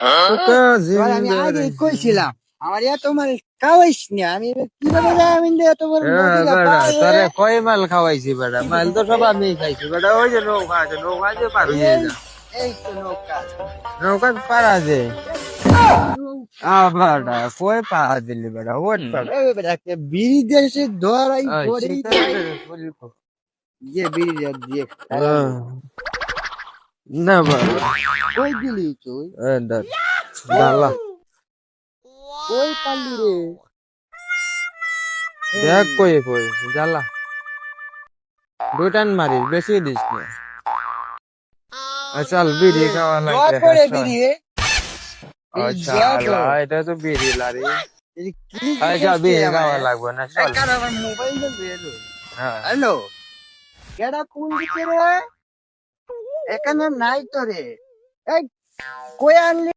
এবার আমি আগে কইছিলাম আমার এত খাওয়াইস না আমি কীভাবে আমি এত বড় নদীটা পার হয়ে- তোরে কয় মাল খাওয়াইছি বেটা মাল তো সব আমি খাইছি বেটা ওই যে নৌকা আছে নৌকা যে পার হয়ে যা এই তো নৌকা। নৌকা পার আছে। আ বেটা কই পা দিলি বেটা ওট বেটা বিড়ি ধরাই। যে দিয়ে না বাবা কই দিলি তুই এ ধর ডালা কই পারলি রে দেখ কই কই জ্বালা দুটান মারিস বেশি দিস না চল বিড়ি খাওয়া লাগবে আচ্ছা এটা তো বিড়ি লারি আচ্ছা বিড়ি খাওয়া লাগবে না চল মোবাইল হ্যাঁ হ্যালো কেডা কোন দিকে রে এখানে নাই তো রে এই কই আনলি?